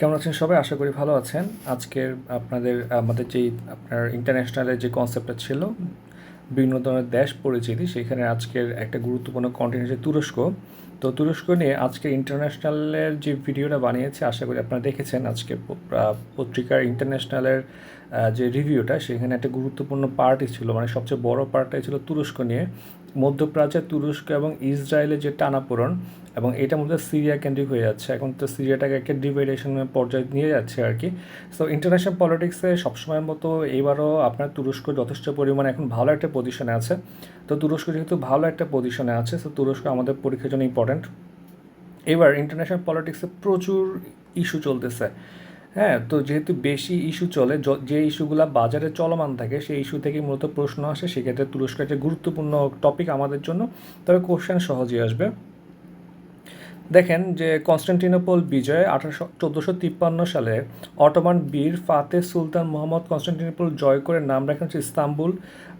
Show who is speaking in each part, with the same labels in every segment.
Speaker 1: কেমন আছেন সবাই? আশা করি ভালো আছেন। আজকের আপনাদের, আমাদের যেই আপনার ইন্টারন্যাশনালের যে কনসেপ্টটা ছিল, বিভিন্ন ধরনের দেশ পরিচিতি, সেখানে আজকের একটা গুরুত্বপূর্ণ কন্টেন্ট হচ্ছে তুরস্ক। তো তুরস্ক নিয়ে আজকে ইন্টারন্যাশনালের যে ভিডিওটা বানিয়েছে, আশা করি আপনারা দেখেছেন আজকে পত্রিকার ইন্টারন্যাশনালের যে রিভিউটা সেখানে একটা গুরুত্বপূর্ণ পার্টই ছিল। মানে সবচেয়ে বড় পার্টটাই ছিল তুরস্ক নিয়ে। মধ্যপ্রাচ্যে তুরস্ক এবং ইসরায়েলের যে টানাপোড়ন এবং এটা মধ্যে সিরিয়া কেন্দ্রিক হয়ে যাচ্ছে। এখন তো সিরিয়াটাকে একটা ডিভাইডেশনের পর্যায়ে নিয়ে যাচ্ছে আর কি। সো ইন্টারন্যাশনাল পলিটিক্সে সবসময়ের মতো এবারও আপনার তুরস্ক যথেষ্ট পরিমাণে এখন ভালো একটা পজিশনে আছে। তো তুরস্ক যেহেতু ভালো একটা পজিশনে আছে সো তুরস্ক আমাদের পরীক্ষার জন্য ইম্পর্ট্যান্ট এবার ইন্টারন্যাশনাল পলিটিক্সে প্রচুর ইস্যু চলতেছে। হ্যাঁ তো যেহেতু বেশি ইস্যু চলে, যে ইস্যুগুলো বাজারে চলমান থাকে, সেই ইস্যু থেকে মূলত প্রশ্ন আসে। সেক্ষেত্রে তুরস্ক একটা গুরুত্বপূর্ণ টপিক আমাদের জন্য, তবে কোশ্চেন সহজেই আসবে। দেখেন যে কনস্টান্টিনোপল বিজয়ে আঠারোশো, চোদ্দোশো তিপ্পান্ন সালে অটোমান বীর ফাতে সুলতান মোহাম্মদ কনস্টান্টিনোপল জয় করে নাম রাখেন হচ্ছে ইস্তাম্বুল।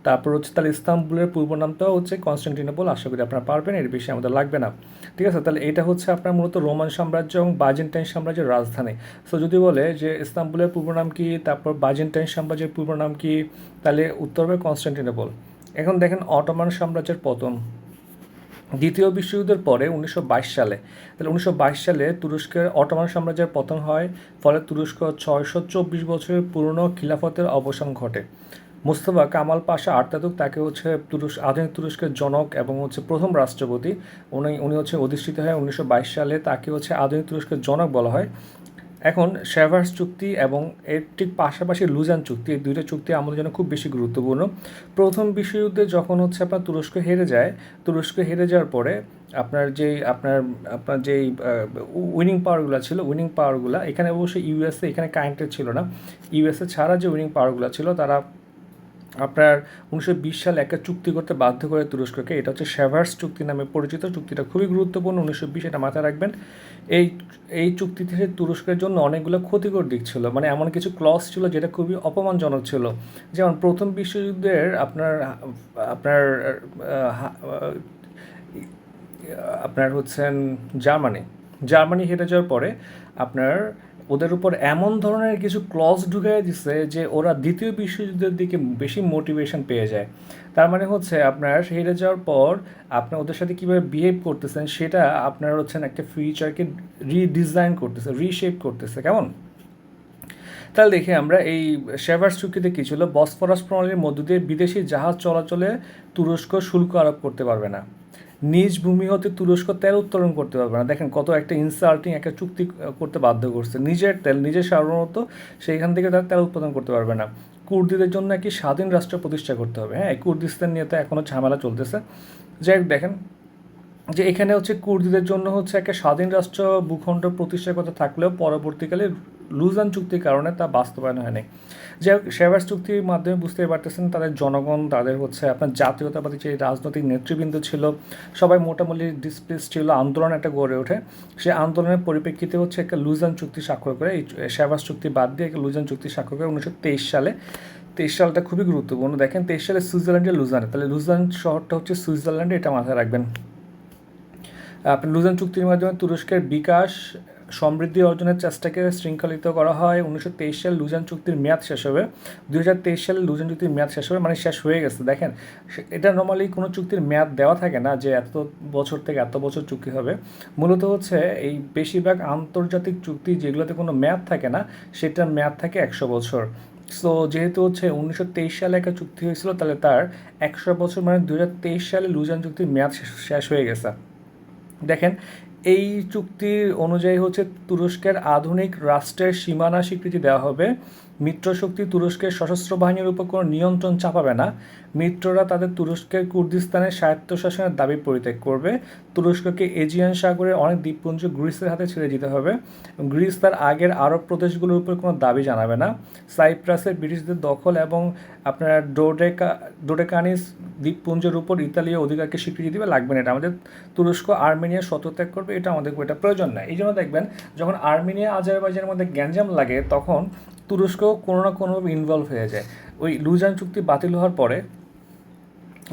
Speaker 1: তারপর হচ্ছে তাহলে ইস্তাম্বুলের পূর্ব নামটাও হচ্ছে কনস্টান্টিনোপল। আশা করি আপনারা পারবেন, এর বেশি আমাদের লাগবে না। ঠিক আছে, তাহলে এটা হচ্ছে আপনার মূলত রোমান সাম্রাজ্য এবং বাইজেন্টাইন সাম্রাজ্যের রাজধানী। সো যদি বলে যে ইস্তাম্বুলের পূর্ব নাম কি, তারপর বাইজেন্টাইন সাম্রাজ্যের পূর্ব নাম কি, তাহলে উত্তর হবে কনস্টান্টিনোপল। এখন দেখেন অটোমান সাম্রাজ্যের পতন। দ্বিতীয় বিশ্বযুদ্ধের পরে উনিশশো বাইশ সালে, তাহলে উনিশশো বাইশ সালে তুরস্কের অটোমান সাম্রাজ্যের পতন হয়, ফলে তুরস্ক ছয়শো চব্বিশ বছরের পুরনো খিলাফতের অবসান ঘটে। মুস্তফা কামাল পাশা আর্তাতুক তাকে হচ্ছে তুরস্ক, আধুনিক তুরস্কের জনক এবং হচ্ছে প্রথম রাষ্ট্রপতি। উনি উনি হচ্ছে অধিষ্ঠিত হয় উনিশশো বাইশ সালে তাকে হচ্ছে আধুনিক তুরস্কের জনক বলা হয়। এখন শেভার্স চুক্তি এবং এর ঠিক পাশাপাশি লুজান চুক্তি, এই দুইটা চুক্তি আমাদের জন্য খুব বেশি গুরুত্বপূর্ণ। প্রথম বিশ্বযুদ্ধে যখন হচ্ছে আপনার তুরস্ক হেরে যায়, তুরস্ক হেরে যাওয়ার পরে আপনার যেই, আপনার আপনার যেই উইনিং পাওয়ারগুলো ছিল, উইনিং পাওয়ারগুলো, এখানে অবশ্যই ইউএসএ এখানে কানেক্টেড ছিল না। ইউএসএ ছাড়া যে উইনিং পাওয়ারগুলো ছিল, তারা আপনার উনিশশো বিশ সালে একটা চুক্তি করতে বাধ্য করে তুরস্ককে, এটা হচ্ছে শেভার্স চুক্তি নামে পরিচিত। চুক্তিটা খুবই গুরুত্বপূর্ণ, উনিশশো বিশ এটা মাথায় রাখবেন। এই এই চুক্তি থেকে তুরস্কের জন্য অনেকগুলো ক্ষতিকর দিক ছিল মানে এমন কিছু ক্লস ছিল যেটা খুবই অপমানজনক ছিল। যেমন প্রথম বিশ্বযুদ্ধের আপনার আপনার আপনার হচ্ছেন জার্মানি। জার্মানি হেরে যাওয়ার পরে আপনার ওদের উপর এমন ধরনের কিছু ক্লজ ঢুকিয়ে দিচ্ছে যে ওরা দ্বিতীয় বিশ্বযুদ্ধের দিকে বেশি মোটিভেশন পেয়ে যায়। তার মানে হচ্ছে আপনার হেরে যাওয়ার পর আপনার ওদের সাথে কীভাবে বিহেভ করতেছেন সেটা আপনার হচ্ছেন একটা ফিউচারকে রিডিজাইন করতেছে রিশেপ করতেছে। কেমন? তাহলে দেখি আমরা এই শেভার্স চুক্তিতে কী ছিল? বসফরাস প্রণালীর মধ্য দিয়ে বিদেশি জাহাজ চলাচলে তুরস্ক শুল্ক আরোপ করতে পারবে না। নিজ ভূমি হতে তুরস্ক তেল উত্তোলন করতে পারবে না। দেখেন কত একটা ইনসাল্টিং একটা চুক্তি করতে বাধ্য করছে। নিজের তেল, নিজের সাধারণত সেইখান থেকে তারা তেল উৎপাদন করতে পারবে না। কুর্দিদের জন্য একটি স্বাধীন রাষ্ট্র প্রতিষ্ঠা করতে হবে। হ্যাঁ কুর্দিস্তান নিয়ে তো এখনও ঝামেলা চলতেছে। যাই দেখেন যে এখানে হচ্ছে কুর্দিদের জন্য হচ্ছে একটা স্বাধীন রাষ্ট্র ভূখণ্ড প্রতিষ্ঠার কথা থাকলেও পরবর্তীকালে লুজান চুক্তির কারণে তা বাস্তবায়ন হয়নি। যাই হোক চুক্তির মাধ্যমে বুঝতে পারতেছেন তাদের জনগণ, তাদের হচ্ছে আপনার জাতীয়তাবাদী যে রাজনৈতিক নেতৃবৃন্দ ছিল, সবাই মোটামুটি ডিসপ্লেস ছিল, আন্দোলন একটা গড়ে ওঠে। সেই আন্দোলনের পরিপ্রেক্ষিতে হচ্ছে একটা লুজান চুক্তি স্বাক্ষর করে, এই শেভার্স চুক্তি বাদ দিয়ে একটা লুজান চুক্তি স্বাক্ষর করে উনিশশো তেইশ সালে, তেইশ সালটা খুবই গুরুত্বপূর্ণ। দেখেন, তেইশ সালে সুইজারল্যান্ডের লুজানে তাহলে লুজান শহরটা হচ্ছে সুইজারল্যান্ডে, এটা মাথায় রাখবেন। আপনার লুজান চুক্তির মাধ্যমে তুরস্কের বিকাশ, সমৃদ্ধি অর্জনের চেষ্টাকে শৃঙ্খলিত করা হয়। উনিশশো তেইশ সালে লুজান চুক্তির মেয়াদ শেষ হবে। দুই হাজার তেইশ সালে লুজান চুক্তির মেয়াদ শেষ হবে মানে শেষ হয়ে গেছে। দেখেন এটা নর্মালি কোনো চুক্তির মেয়াদ দেওয়া থাকে না যে এত বছর থেকে এত বছর চুক্তি হবে। মূলত হচ্ছে এই বেশিরভাগ আন্তর্জাতিক চুক্তি যেগুলোতে কোনো মেয়াদ থাকে না, সেটার মেয়াদ থাকে একশো বছর। সো যেহেতু হচ্ছে উনিশশো তেইশ সালে একটা চুক্তি হয়েছিল, তাহলে তার একশো বছর মানে দু তেইশ সালে লুজান চুক্তির মেয়াদ শেষ হয়ে গেছে। দেখেন এই চুক্তির অনুযায়ী হচ্ছে তুরস্কের আধুনিক রাষ্ট্রের সীমানা স্বীকৃতি দেওয়া হবে। মিত্রশক্তি তুরস্কের সশস্ত্র বাহিনীর উপর কোনো নিয়ন্ত্রণ চাপাবে না। মিত্ররা তাদের তুরস্কের কুর্দিস্তানের স্বায়ত্তশাসনের দাবি পরিত্যাগ করবে। তুরস্ককে এজিয়ান সাগরের অনেক দ্বীপপুঞ্জ গ্রিসের হাতে ছেড়ে দিতে হবে। গ্রিস তার আগের আরব প্রদেশগুলোর উপর কোনো দাবি জানাবে না। সাইপ্রাসের ব্রিটিশদের দখল এবং আপনার ডোডেকা, ডোডেকানিস দ্বীপপুঞ্জের উপর ইতালীয় অধিকারকে স্বীকৃতি দিবে লাগবে না। এটা আমাদের তুরস্ক আর্মেনিয়া শতত্যাগ করবে, এটা আমাদের এটা প্রয়োজন নাই। এই জন্য দেখবেন, যখন আর্মেনিয়া, আজারবাইজানের মধ্যে গ্যাঞ্জাম লাগে, তখন তুরস্ক কোনো না কোনোভাবে ইনভলভ হয়ে যায়। ওই লুজান চুক্তি বাতিল হওয়ার পরে,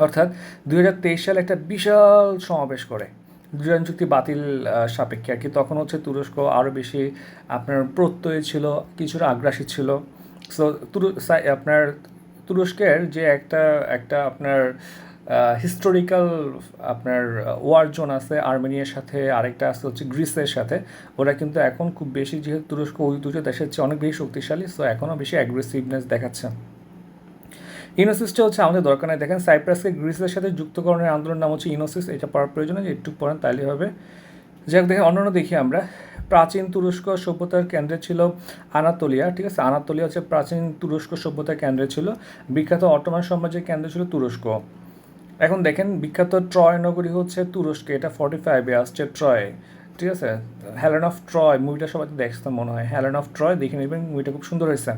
Speaker 1: অর্থাৎ দু হাজার তেইশ সালে একটা বিশাল সমাবেশ করে। জুরান চুক্তি বাতিল সাপেক্ষে আর কি। তখন হচ্ছে তুরস্ক আরও বেশি আপনার প্রত্যয় ছিল, কিছুটা আগ্রাসী ছিল। সো তুরু আপনার তুরস্কের যে একটা একটা আপনার হিস্টোরিক্যাল আপনার ওয়ার জোন আছে, আর্মেনিয়ার সাথে আরেকটা আছে হচ্ছে গ্রিসের সাথে। ওরা কিন্তু এখন খুব বেশি যেহেতু তুরস্ক ওই দুটো দেশের চেয়ে অনেক বেশি শক্তিশালী সো এখনও বেশি অ্যাগ্রেসিভনেস দেখাচ্ছে। ইনোসিসটা হচ্ছে আমাদের দরকার নেই। দেখেন সাইপ্রাসকে গ্রিসের সাথে যুক্তকরণের আন্দোলন নাম হচ্ছে ইনোসিস, এটা পড়ার প্রয়োজন যে একটু পড়েন তাহলে হবে। যাক দেখেন অন্যান্য দেখি আমরা। প্রাচীন তুরস্ক সভ্যতার কেন্দ্রে ছিল আনাতোলিয়া, ঠিক আছে? আনাতোলিয়া হচ্ছে প্রাচীন তুরস্ক সভ্যতার কেন্দ্রে ছিল। বিখ্যাত অটোমান সাম্রাজ্যের কেন্দ্র ছিল তুরস্ক। এখন দেখেন বিখ্যাত ট্রয় নগরী হচ্ছে তুরস্কে, এটা ফর্টি ফাইভে আসছে ট্রয়। ঠিক আছে? হ্যালেন অফ ট্রয় মুভিটা সবাই দেখতে মনে হয়। হ্যালেন অফ ট্রয় দেখে নেবেন মুভিটা খুব সুন্দর হয়েছে।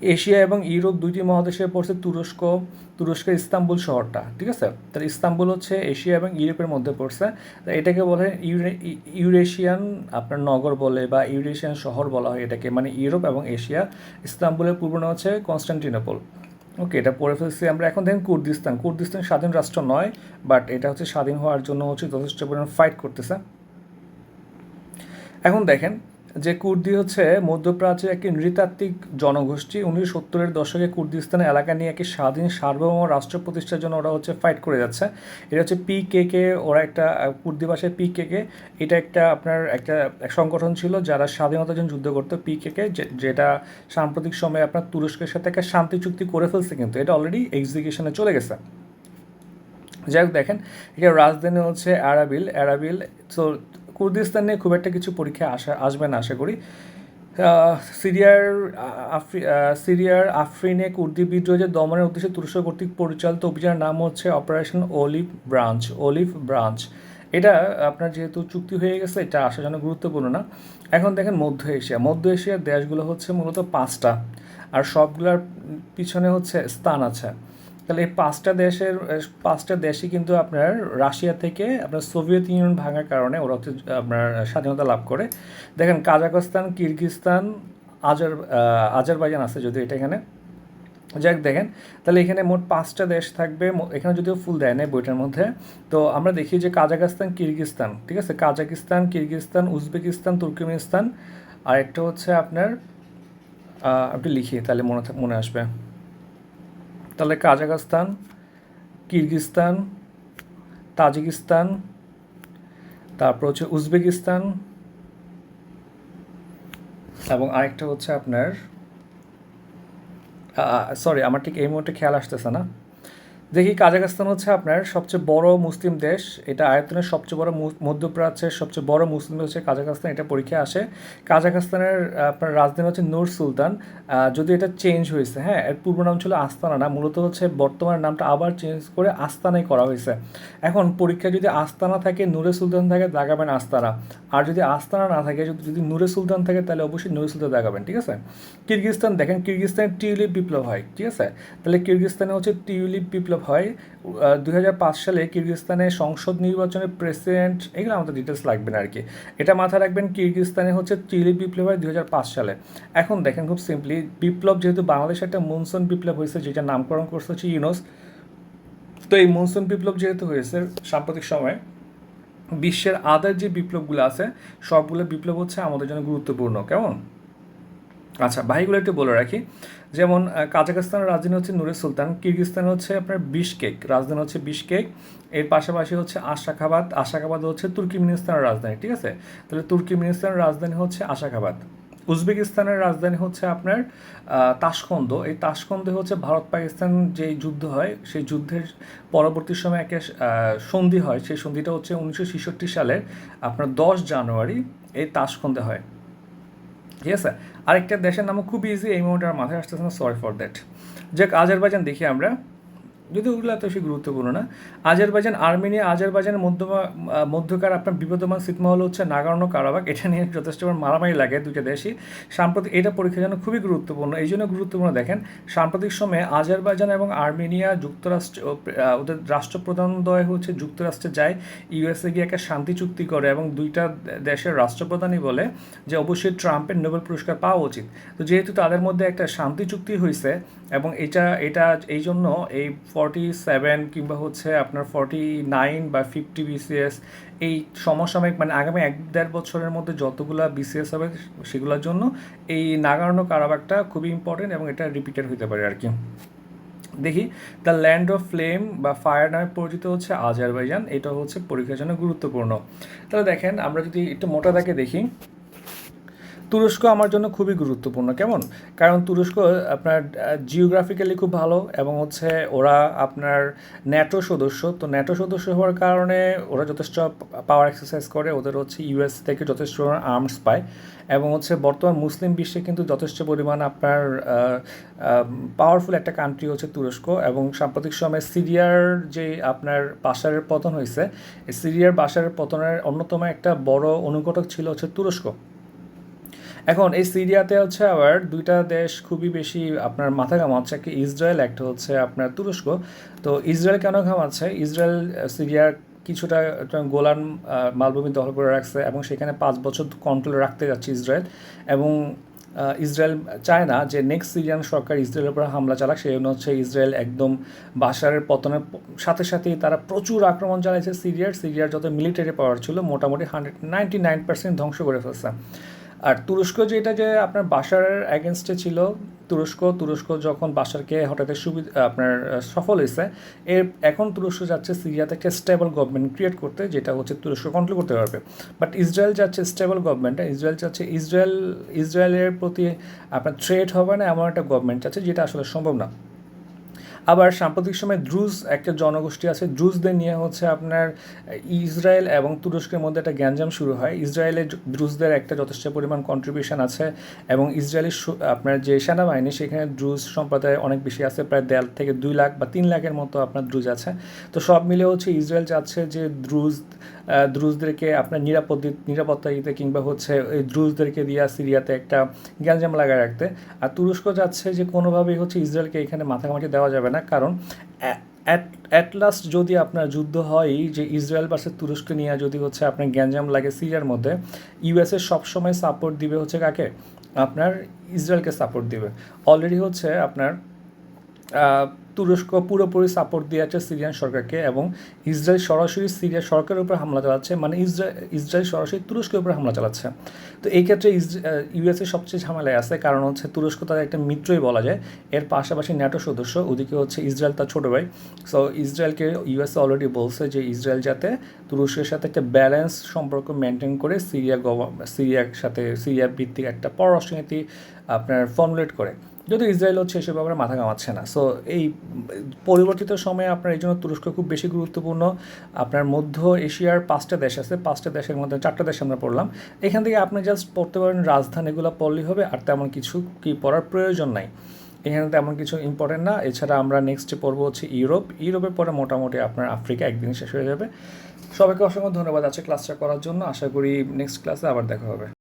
Speaker 1: এশিয়া এবং ইউরোপ দুইটি মহাদেশে পড়ছে তুরস্ক, তুরস্কের ইস্তাম্বুল শহরটা, ঠিক আছে? তাহলে ইস্তাম্বুল হচ্ছে এশিয়া এবং ইউরোপের মধ্যে পড়ছে। এটাকে বলে ইউরে- ইউরেশিয়ান, আপনার নগর বলে বা ইউরেশিয়ান শহর বলা হয় এটাকে। মানে ইউরোপ এবং এশিয়া। ইস্তাম্বুলের পূর্ব নাম হচ্ছে কনস্টান্টিনোপল। ওকে এটা পড়ে ফেলছি আমরা। এখন দেখেন কুর্দিস্তান। কুর্দিস্তান স্বাধীন রাষ্ট্র নয় বাট এটা হচ্ছে স্বাধীন হওয়ার জন্য হচ্ছে যথেষ্ট পরিমাণ ফাইট করতেছে। এখন দেখেন যে কুর্দি হচ্ছে মধ্যপ্রাচ্যের একটি নৃতাত্ত্বিক জনগোষ্ঠী। উনিশশো সত্তরের দশকে কুর্দিস্তানের এলাকা নিয়ে একটি স্বাধীন সার্বভৌম রাষ্ট্র প্রতিষ্ঠার জন্য ওরা হচ্ছে ফাইট করে যাচ্ছে। এটা হচ্ছে পি কে কে ওরা একটা কুর্দি ভাষায় পি কে কে এটা একটা আপনার একটা সংগঠন ছিল যারা স্বাধীনতার জন্য যুদ্ধ করতো পি কে কে যেটা সাম্প্রতিক সময়ে আপনার তুরস্কের সাথে একটা শান্তি চুক্তি করে ফেলছে কিন্তু। এটা অলরেডি এক্সিকিউশনে চলে গেছে। যাই হোক, দেখেন এটা রাজধানী হচ্ছে অ্যারাবিল অ্যারাবিল তো কুর্দিস্তান নিয়ে খুব একটা কিছু পরীক্ষা আসা, আসবে না, আশা করি। সিরিয়ার, আফ্রি সিরিয়ার আফরিনে কুর্দি বিদ্রোহের দমনের উদ্দেশ্যে তুরস্ক কর্তৃক পরিচালিত অভিযানের নাম হচ্ছে operation olive branch olive branch এটা আপনার যেহেতু চুক্তি হয়ে গেছে, এটা আসার জন্য গুরুত্বপূর্ণ না। এখন দেখেন মধ্য এশিয়া। মধ্য এশিয়ার দেশগুলো হচ্ছে মূলত পাঁচটা। আর সবগুলোর পিছনে হচ্ছে স্থান আছে। তাহলে এই পাঁচটা দেশের পাঁচটা দেশই কিন্তু আপনার রাশিয়া থেকে আপনার সোভিয়েত ইউনিয়ন ভাঙার কারণে ওরা হচ্ছে আপনার স্বাধীনতা লাভ করে। দেখেন কাজাকস্তান কিরগিস্তান আজার আজারবাইজান আছে যদি এটা এখানে। যাক দেখেন, তাহলে এখানে মোট পাঁচটা দেশ থাকবে এখানে যদিও ফুল দেয় না বইটার মধ্যে। তো আমরা দেখি যে কাজাকস্তান কিরগিস্তান ঠিক আছে? কাজাকিস্তান কিরগিস্তান উজবেকিস্তান, তুর্কমেনিস্তান, আর একটা হচ্ছে আপনার আপনি লিখি তাহলে মনে মনে আসবে। তাহলে কাজাকস্তান কিরগিস্তান তাজিকিস্তান, তারপর হচ্ছে উজবেকিস্তান এবং আরেকটা হচ্ছে আপনার সরি আমার ঠিক এই মুহূর্তে খেয়াল আসতেছে না। দেখি কাজাকস্তান হচ্ছে আপনার সবচেয়ে বড় মুসলিম দেশ। এটা আয়তনের সবচেয়ে বড় মধ্যপ্রাচ্যের সবচেয়ে বড় মুসলিম হচ্ছে কাজাকস্তান এটা পরীক্ষায় আসে। কাজাকস্তানের আপনার রাজধানী হচ্ছে নূর সুলতান। যদি এটা চেঞ্জ হয়েছে হ্যাঁ এর পূর্ব নাম ছিল আস্তানা না, মূলত হচ্ছে বর্তমান নামটা আবার চেঞ্জ করে আস্তানাই করা হয়েছে। এখন পরীক্ষায় যদি আস্তানা থাকে, নূরে সুলতান থাকে দাগাবেন আস্তানা। আর যদি আস্তানা না থাকে, যদি নূরে সুলতান থাকে, তাহলে অবশ্যই নূরে সুলতান দাগাবেন ঠিক আছে? কিরগিস্তান দেখেন কিরগিস্তানে টিউলিপ বিপ্লব হয়, ঠিক আছে? তাহলে কিরগিস্তানে হচ্ছে টিউলিপ বিপ্লব হয়। দুই সালে কিরগিস্তানে সংসদ নির্বাচনে প্রেসিডেন্ট এগুলো আমাদের ডিটেলস লাগবে না আর কি এটা মাথায় রাখবেন কিরগিস্তানে হচ্ছে টিউলিপ বিপ্লব হয় দুই সালে। এখন দেখেন খুব সিম্পলি বিপ্লব যেহেতু বাংলাদেশে একটা মনসুন বিপ্লব হয়েছে, যেটা নামকরণ করছে হচ্ছে ইউনোস। তো এই মনসুন বিপ্লব যেহেতু হয়েছে সাম্প্রতিক সময়ে, বিশ্বের আদার যে বিপ্লবগুলো আছে, সবগুলো বিপ্লব হচ্ছে আমাদের জন্য গুরুত্বপূর্ণ। কেমন? আচ্ছা ভাইগুলো একটু বলে রাখি। যেমন কাজাকস্তানের রাজধানী হচ্ছে নুরে সুলতান কিরগিস্তান হচ্ছে আপনার বিশকেক রাজধানী হচ্ছে বিশকেক এর পাশাপাশি হচ্ছে আশাখাবাদ আশাখাবাদ হচ্ছে তুর্কিমিনিস্তানের রাজধানী ঠিক আছে? তাহলে তুর্কিমিনিস্তানের রাজধানী হচ্ছে আশাখাবাদ। উজবেকিস্তানের রাজধানী হচ্ছে আপনার আহ, তাশকন্দ। এই তাশকন্দে হচ্ছে ভারত পাকিস্তান যে যুদ্ধ হয় সেই যুদ্ধের পরবর্তী সময় একটা সন্ধি হয়। সেই সন্ধিটা হচ্ছে উনিশশো ছেষট্টি সালের আপনার দশ জানুয়ারি এই তাশকন্দে হয়। ঠিক আছে? আরেকটা দেশের নামও খুব ইজি এই মুহূর্তে আর মাথায় আসতেছে না সরি ফর দ্যাট যাক, আজারবাইজান দেখি আমরা। যদি ওগুলো এত বেশি গুরুত্বপূর্ণ না। আজারবাইজান আর্মেনিয়া আজারবাইজানের মধ্যমা আহ, মধ্যকার আপনার বিবদমান সিটমহল হচ্ছে নাগার্নো কারাবাক এটা নিয়ে যথেষ্ট মারামারি লাগে দুইটা দেশই। সাম্প্রতিক এটা পরীক্ষার জন্য খুবই গুরুত্বপূর্ণ। এই জন্য গুরুত্বপূর্ণ দেখেন সাম্প্রতিক সময়ে আজারবাইজান এবং আর্মেনিয়া যুক্তরাষ্ট্র ওদের রাষ্ট্রপ্রধানদ্বয় হচ্ছে যুক্তরাষ্ট্রে যায় ইউএসএ গিয়ে একটা শান্তি চুক্তি করে এবং দুইটা দেশের রাষ্ট্রপ্রধানই বলে যে অবশ্যই ট্রাম্পের নোবেল পুরস্কার পাওয়া উচিত। তো যেহেতু তাদের মধ্যে একটা শান্তি চুক্তি হয়েছে এবং এটা এটা এই জন্য এই ফর্টি সেভেন কিংবা হচ্ছে আপনার ফর্টি নাইন বা ফিফটি বিসিএস এই সমসাময়িক মানে আগামী এক দেড় বছরের মধ্যে যতগুলা বিসিএস হবে সেগুলোর জন্য এই নাগার্নো কারাবাকটা খুবই ইম্পর্টেন্ট এবং এটা রিপিটেড হতে পারে আর কি। দেখি, দ্য ল্যান্ড অফ ফ্লেম বা ফায়ার নামে পরিচিত হচ্ছে আজারবাইজান, এটা হচ্ছে পরীক্ষার জন্য গুরুত্বপূর্ণ। তাহলে দেখেন, আমরা যদি একটু মোটা দাগে দেখি তুরস্ক আমার জন্য খুবই গুরুত্বপূর্ণ। কেমন? কারণ তুরস্ক আপনার জিওগ্রাফিক্যালি খুব ভালো এবং হচ্ছে ওরা আপনার ন্যাটো সদস্য। তো ন্যাটো সদস্য হওয়ার কারণে ওরা যথেষ্ট পাওয়ার এক্সারসাইজ করে। ওদের হচ্ছে ইউএস থেকে যথেষ্ট আর্মস পায় এবং হচ্ছে বর্তমান মুসলিম বিশ্বে কিন্তু যথেষ্ট পরিমাণ আপনার পাওয়ারফুল একটা কান্ট্রি হচ্ছে তুরস্ক এবং সাম্প্রতিক সময়ে সিরিয়ার যে আপনার বাসারের পতন হয়েছে সিরিয়ার বাসারের পতনের অন্যতম একটা বড় অনুঘটক ছিল হচ্ছে তুরস্ক। এখন এই সিরিয়াতে হচ্ছে আবার দুইটা দেশ খুবই বেশি আপনার মাথা ঘামাচ্ছে। একটা ইসরায়েল, একটা হচ্ছে আপনার তুরস্ক। তো ইসরায়েল কেন ঘামাচ্ছে? ইসরায়েল সিরিয়ার কিছুটা গোলান মালভূমি দখল করে রাখছে এবং সেখানে পাঁচ বছর কন্ট্রোল রাখতে যাচ্ছে ইসরায়েল এবং ইসরায়েল চায় না যে নেক্সট সিরিয়ান সরকার ইসরায়েলের উপর হামলা চালাক, সেই জন্য হচ্ছে ইসরায়েল একদম বাসারের পতনের সাথে সাথেই তারা প্রচুর আক্রমণ চালাইছে সিরিয়ার। সিরিয়ার যত মিলিটারি পাওয়ার ছিল, মোটামুটি হান্ড্রেড নাইনটি নাইন পার্সেন্ট ধ্বংস করে ফেলছে। আর তুরস্ক যেটা যে আপনার বাসারের অ্যাগেনস্টে ছিল, তুরস্ক তুরস্ক যখন বাসারকে হঠাৎ সুবিধা আপনার সফল হয়েছে, এর এখন তুরস্ক যাচ্ছে সিরিয়াতে একটা স্টেবল গভর্নমেন্ট ক্রিয়েট করতে, যেটা হচ্ছে তুরস্ক কন্ট্রোল করতে পারবে। বাট ইসরায়েল যাচ্ছে স্টেবল গভর্নমেন্ট ইসরায়েল চাচ্ছে ইসরায়েল ইসরায়েলের প্রতি আপনার থ্রেট হবে না, এমন একটা গভর্নমেন্ট চাচ্ছে যেটা আসলে সম্ভব না। আবার সাম্প্রতিক সময় দ্রুজ একটা জনগোষ্ঠী আছে, দ্রুজদের নিয়ে হচ্ছে আপনার ইসরায়েল এবং তুরস্কের মধ্যে একটা গ্যাঞ্জাম শুরু হয়। ইসরায়েলের দ্রুজদের একটা যথেষ্ট পরিমাণ কন্ট্রিবিউশন আছে এবং ইসরায়েলের আপনার যে সেনাবাহিনী, সেখানে দ্রুজ সম্প্রদায় অনেক বেশি আছে, প্রায় দেড় থেকে দুই লাখ বা তিন লাখের মতো আপনার দ্রুজ আছে। তো সব মিলে হচ্ছে ইসরায়েল চাচ্ছে যে দ্রুজ দ্রুজদেরকে আপনার নিরাপদ নিরাপত্তা দিতে কিংবা হচ্ছে এই দ্রুজদেরকে দিয়ে সিরিয়াতে একটা গ্যাঞ্জাম লাগায় রাখতে। আর তুরস্ক যাচ্ছে যে কোনোভাবেই হচ্ছে ইসরায়েলকে এখানে মাথামাটি দেওয়া যাবে না। কারণ অ্যাট লাস্ট যদি আপনার যুদ্ধ হয় যে ইসরায়েল ভার্সেস তুরস্ক নিয়ে যদি হচ্ছে আপনার গ্যাঞ্জাম লাগে সিরিয়ার মধ্যে ইউএসএ সবসময় সাপোর্ট দিবে হচ্ছে কাকে? আপনার ইসরায়েলকে সাপোর্ট দিবে। অলরেডি হচ্ছে আপনার তুরস্ক পুরোপুরি সাপোর্ট দিয়ে দিয়েছে সিরিয়ান সরকারকে এবং ইসরায়েল সরাসরি সিরিয়া সরকারের উপর হামলা চালাচ্ছে মানে ইসরায়েল ইসরায়েল সরাসরি তুরস্কের উপর হামলা চালাচ্ছে। তো এই ক্ষেত্রে ইউএসএ সবচেয়ে ঝামেলায় আছে কারণ হচ্ছে তুরস্ক তাদের একটা মিত্রই বলা যায়। এর পাশাপাশি ন্যাটো সদস্য, ওদিকে হচ্ছে ইসরায়েল তার ছোটো ভাই। সো ইসরায়েলকে ইউএসএ অলরেডি বলছে যে ইসরায়েল যাতে তুরস্কের সাথে একটা ব্যালেন্স সম্পর্ক মেনটেন করে সিরিয়া গভ- সিরিয়ার সাথে সিরিয়া ভিত্তিক একটা পররাষ্ট্রনীতি আপনার ফর্মুলেট করে। যদি ইসরায়েল হচ্ছে এসব ব্যাপারে মাথা কামাচ্ছে না। সো এই পরিবর্তিত সময়ে আপনার এই জন্য তুরস্ক খুব বেশি গুরুত্বপূর্ণ। আপনার মধ্য এশিয়ার পাঁচটা দেশ আছে, পাঁচটা দেশের মধ্যে চারটা দেশ আমরা পড়লাম। এখান থেকে আপনি জাস্ট পড়তে পারেন রাজধানী এগুলো পড়লেই হবে, আর তেমন কিছু কি পড়ার প্রয়োজন নাই। এখানে তেমন কিছু ইম্পর্টেন্ট না। এছাড়া আমরা নেক্সটে পড়ব হচ্ছে ইউরোপ। ইউরোপের পরে মোটামুটি আপনার আফ্রিকা একদিন শেষ হয়ে যাবে। সবাইকে অসংখ্য ধন্যবাদ আছে ক্লাসটা করার জন্য। আশা করি নেক্সট ক্লাসে আবার দেখা হবে।